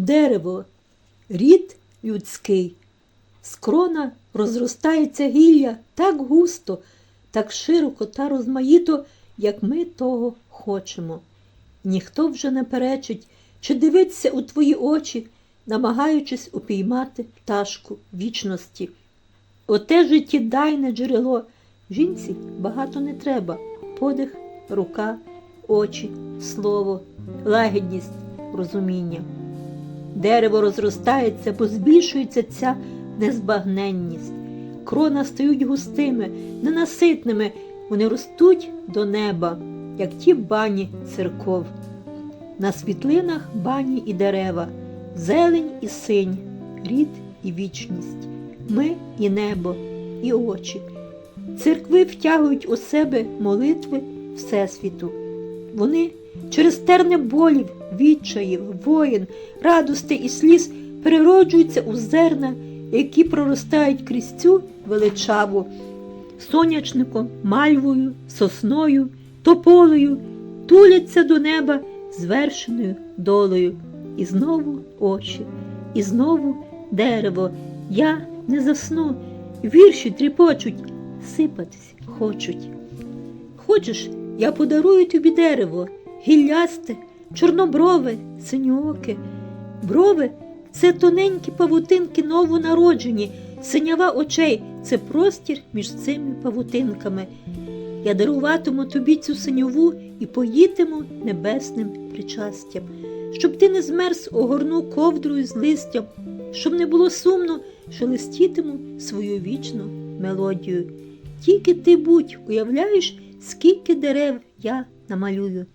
Дерево, рід людський. З крона розростається гілля так густо, так широко та розмаїто, як ми того хочемо. Ніхто вже не перечить, чи дивиться у твої очі, намагаючись упіймати пташку вічності. Оте життєдайне джерело. Жінці багато не треба. Подих, рука, очі, слово, лагідність, розуміння. Дерево розростається, бо збільшується ця незбагненність. Крона стають густими, ненаситними, вони ростуть до неба, як ті бані церков. На світлинах бані і дерева, зелень і синь, рід і вічність, ми і небо, і очі. Церкви втягують у себе молитви Всесвіту. Вони через терни болів, відчаїв, воїн, радостей і сліз перероджуються у зерна, які проростають крізь цю величаву, сонячником, мальвою, сосною, тополею, туляться до неба звершеною долею. І знову очі, і знову дерево. Я не засну, вірші тріпочуть, сипатись хочуть. Хочеш, я подарую тобі дерево, гіллясте, чорноброве, синьооке. Брови це тоненькі павутинки новонароджені, синява очей це простір між цими павутинками. Я даруватиму тобі цю синьову і поїтиму небесним причастям, щоб ти не змерз огорну ковдрою з листям, щоб не було сумно, що листітиму свою вічну мелодію. Тільки ти будь, уявляєш, скільки дерев я намалюю.